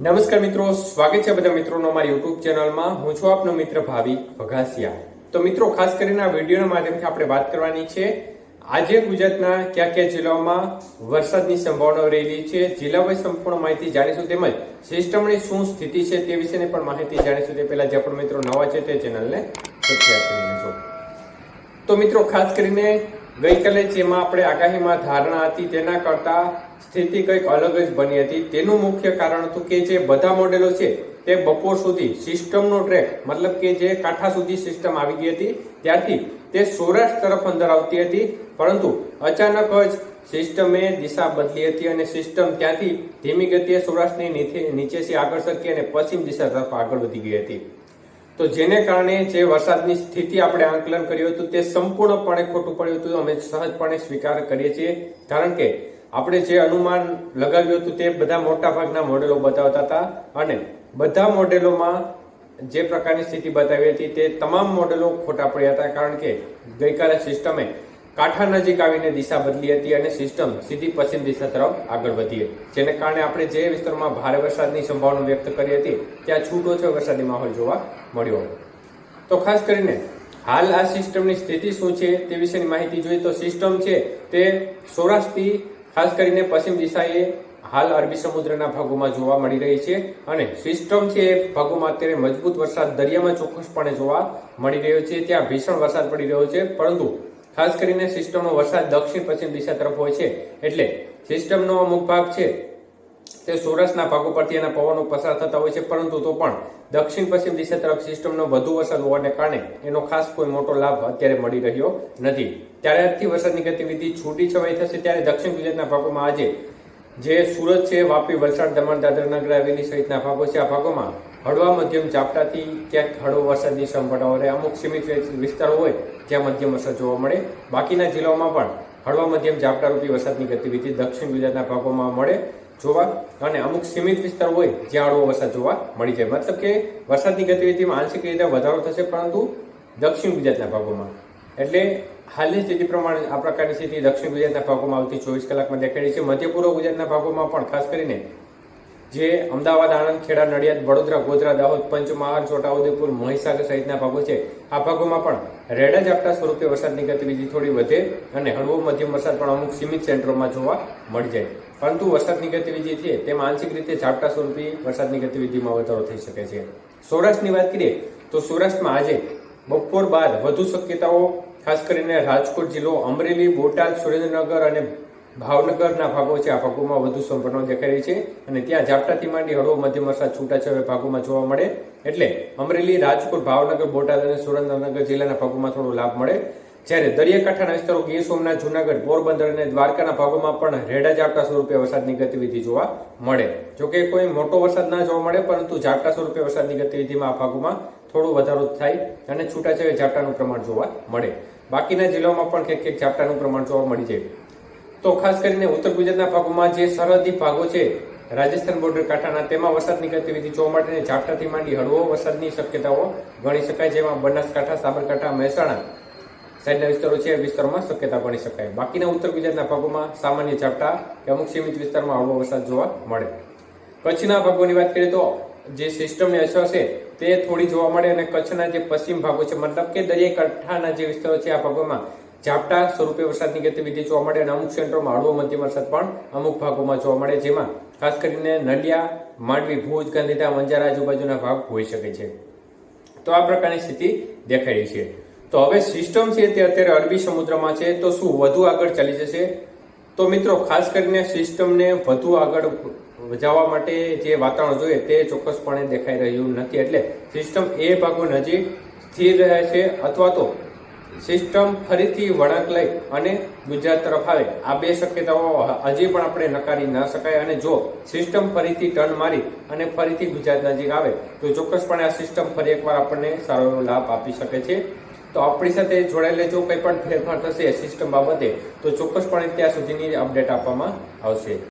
નમસ્કાર મિત્રો, સ્વાગત છે બધા મિત્રોનો અમારી યુટ્યુબ ચેનલમાં. હું છું આપનો મિત્ર ભાવિ વઘાસિયા તો મિત્રો, ખાસ કરીને આ વિડીયોના માધ્યમથી આપણે વાત કરવાની છે, આજે ગુજરાતના કયા કયા જિલ્લાઓમાં વરસાદની સંભાવના રહેલી છે, જિલ્લા વાઇઝ સંપૂર્ણ માહિતી જાણીશું તેમજ સિસ્ટમની શું સ્થિતિ છે તે વિશેની પણ માહિતી જાણીશું. તે પહેલા જે પણ મિત્રો નવા છે તે ચેનલને સબસ્ક્રાઇબ કરી લેજો. તો મિત્રો, ખાસ કરીને ગઈકાલે જેમાં આપણે આગાહીમાં ધારણા હતી તેના કરતા સ્થિતિ કંઈક અલગ જ બની હતી. તેનું મુખ્ય કારણ હતું કે જે બધા મોડેલો છે તે બપોર સુધી સિસ્ટમનો ટ્રેક, મતલબ કે જે કાંઠા સુધી સિસ્ટમ આવી ગઈ હતી, ત્યારથી તે સૌરાષ્ટ્ર તરફ અંદર આવતી હતી. પરંતુ અચાનક જ સિસ્ટમે દિશા બદલી હતી અને સિસ્ટમ ત્યાંથી ધીમી ગતિએ સૌરાષ્ટ્રની નીચેથી આગળ સરકી અને પશ્ચિમ દિશા તરફ આગળ વધી ગઈ હતી. તો જેને કારણે જે વરસાદની સ્થિતિ આપણે આંકલન કર્યું હતું તે સંપૂર્ણપણે ખોટું પડ્યું હતું, અમે સહજપણે સ્વીકાર કરીએ છીએ. કારણ કે આપણે જે અનુમાન લગાવ્યું હતું તે બધા મોટાભાગના મોડેલો બતાવતા હતા અને બધા મોડેલોમાં જે પ્રકારની સ્થિતિ બતાવી હતી તે તમામ મોડેલો ખોટા પડ્યા હતા. કારણ કે ગઈકાલે સિસ્ટમે કાંઠા નજીક આવીને દિશા બદલી હતી અને સિસ્ટમ સીધી પશ્ચિમ દિશા તરફ આગળ વધી જેને કારણે આપણે જે વિસ્તારમાં ભારે વરસાદની સંભાવના વ્યક્ત કરી હતી, ત્યાં છૂટો છે વરસાદી માહોલ જોવા મળ્યો તો ખાસ કરીને હાલ આ સિસ્ટમની સ્થિતિ શું છે તે વિશેની માહિતી જોઈએ તો સિસ્ટમ છે તે સૌરાષ્ટ્રથી ખાસ કરીને પશ્ચિમ દિશાએ હાલ અરબી સમુદ્રના ભાગોમાં જોવા મળી રહી છે અને સિસ્ટમ છે એ ભાગોમાં અત્યારે મજબૂત વરસાદ દરિયામાં ચોક્કસપણે જોવા મળી રહ્યો છે. ત્યાં ભીષણ વરસાદ પડી રહ્યો છે, પરંતુ ખાસ કરીને સિસ્ટમનો વરસાદ દક્ષિણ પશ્ચિમ દિશા તરફ હોય છે. એટલે સિસ્ટમનો અમુક ભાગ છે, તે સૌરાષ્ટ્રના ભાગો પરથી એના પવનો પસાર થતા હોય છે, પરંતુ તો પણ દક્ષિણ પશ્ચિમ દિશા તરફ સિસ્ટમનો વધુ વરસાદ હોવાને કારણે એનો ખાસ કોઈ મોટો લાભ અત્યારે મળી રહ્યો નથી. ત્યારે આજથી વરસાદની ગતિવિધિ છૂટી છવાઈ થશે, ત્યારે દક્ષિણ ગુજરાતના ભાગોમાં આજે જે સુરત છે, વાપી, વલસાડ, દમણ, દાદરા નગર, હવેલી સહિતના ભાગો છે, આ ભાગોમાં હળવા મધ્યમ ઝાપટાથી ક્યાંક હળવો વરસાદની સંભાવના રહે, અમુક સીમિત વિસ્તારો હોય જ્યાં મધ્યમ વરસાદ જોવા મળે. બાકીના જિલ્લાઓમાં પણ હળવા મધ્યમ ઝાપટારૂપી વરસાદની ગતિવિધિ દક્ષિણ ગુજરાતના ભાગોમાં મળે જોવા અને અમુક સીમિત વિસ્તાર હોય જ્યાં હળવો વરસાદ જોવા મળી જાય. મતલબ કે વરસાદની ગતિવિધિમાં આંશિક રીતે વધારો થશે, પરંતુ દક્ષિણ ગુજરાતના ભાગોમાં. એટલે હાલની સ્થિતિ પ્રમાણે આ પ્રકારની સ્થિતિ દક્ષિણ ગુજરાતના ભાગોમાં આવતી ચોવીસ કલાકમાં દેખાડી છે. મધ્ય પૂર્વ ગુજરાતના ભાગોમાં પણ ખાસ કરીને જે અમદાવાદ આણંદ ખેડા નડિયાદ, વડોદરા, ગોધરા, દાહોદ, પંચમહાલ, છોટાઉદેપુર, મહીસાગર સહિતના ભાગો છે. આ ભાગોમાં પણ રેડા ઝાપટા સ્વરૂપે વરસાદની ગતિવિધિ થોડી વધે અને હળવો મધ્યમ વરસાદ પણ અમુક સીમિત સેન્ટરોમાં જોવા મળી જાય. પરંતુ વરસાદની ગતિવિધિ છે તેમાં આંશિક રીતે ઝાપટા સ્વરૂપે વરસાદની ગતિવિધિમાં વધારો થઈ શકે છે. સૌરાષ્ટ્રની વાત કરીએ તો સૌરાષ્ટ્રમાં આજે બપોર બાદ વધુ શક્યતાઓ, ખાસ કરીને રાજકોટ જિલ્લો, અમરેલી, બોટાદ, સુરેન્દ્રનગર અને ભાવનગરના ભાગો છે. આ ભાગોમાં વધુ સંભાવના દેખાઈ રહી છે અને ત્યાં ઝાપટાથી માંડી હળવો મધ્યમ વરસાદ છૂટાછવાયા ભાગોમાં જોવા મળે. એટલે અમરેલી, રાજકોટ, ભાવનગર, બોટાદ અને સુરેન્દ્રનગર જિલ્લાના ભાગોમાં થોડો લાભ મળે. જ્યારે દરિયાકાંઠાના વિસ્તારો ગીર સોમનાથ, જુનાગઢ, પોરબંદર અને દ્વારકાના ભાગોમાં પણ રેડા ઝાપટા સ્વરૂપે વરસાદની ગતિવિધિ જોવા મળે. જોકે કોઈ મોટો વરસાદ ના જોવા મળે, પરંતુ ઝાપટા સ્વરૂપે વરસાદની ગતિવિધિમાં આ ભાગોમાં થોડો વધારો થાય અને છૂટાછવાયા ઝાપટાનું પ્રમાણ જોવા મળે. બાકીના જિલ્લાઓમાં પણ ક્યાંક ક્યાંક ઝાપટાનું પ્રમાણ જોવા મળી જાય. તો ખાસ કરીને ઉત્તર ગુજરાતના ભાગોમાં જે સરહદી ભાગો છે, રાજસ્થાન બોર્ડર કાંઠાના, તેમાં વરસાદની ગતિવિધિ જોવા માટે ઝાપટાથી માંડી હળવો વરસાદની શક્યતાઓ ગણી શકાય, જેમાં બનાસકાંઠા, સાબરકાંઠા, મહેસાણા સાઈડના વિસ્તારો છે વિસ્તારોમાં શક્યતા ગણી શકાય. બાકીના ઉત્તર ગુજરાતના ભાગોમાં સામાન્ય ઝાપટા કે અમુક સીમિત વિસ્તારમાં હળવો વરસાદ જોવા મળે. કચ્છના ભાગોની વાત કરીએ તો જે સિસ્ટમની અસર છે તે થોડી જોવા મળે અને કચ્છના જે પશ્ચિમ ભાગો છે, મતલબ કે દરિયાઈ કાંઠાના જે વિસ્તારો છે, આ ભાગોમાં ઝાપટા સ્વરૂપે વરસાદની ગતિવિધિ જોવા મળે અને અમુક સેન્ટરોમાં હળવો મધ્યમ વરસાદ પણ અમુક ભાગોમાં જોવા મળે, જેમાં ખાસ કરીને નલિયા, માંડવી, ભુજ ગાંધીધામ અંજાર આજુબાજુના ભાગ હોઈ શકે છે. તો આ પ્રકારની સ્થિતિ દેખાઈ રહી છે. તો હવે સિસ્ટમ છે તે અત્યારે અરબી સમુદ્રમાં છે, તો શું વધુ આગળ ચાલી જશે? તો મિત્રો, ખાસ કરીને સિસ્ટમને વધુ આગળ જવા માટે જે વાતાવરણ જોઈએ તે ચોક્કસપણે દેખાઈ રહ્યું નથી, એટલે સિસ્ટમ એ ભાગો નજીક સ્થિર રહે છે અથવા તો સિસ્ટમ ફરીથી વળાંક લઈ અને ગુજરાત તરફ આવે. આ બે શક્યતાઓ હજી પણ આપણે નકારી ન શકાય અને જો સિસ્ટમ ફરીથી ટર્ન મારી અને ફરીથી ગુજરાત નજીક આવે, તો ચોક્કસપણે આ સિસ્ટમ ફરી એકવાર આપણને સારો એવો લાભ આપી શકે છે. તો આપણી સાથે જોડાયેલે જો કંઈ પણ ફેરફાર થશે સિસ્ટમ બાબતે, તો ચોક્કસપણે ત્યાં સુધીની અપડેટ આપવામાં આવશે.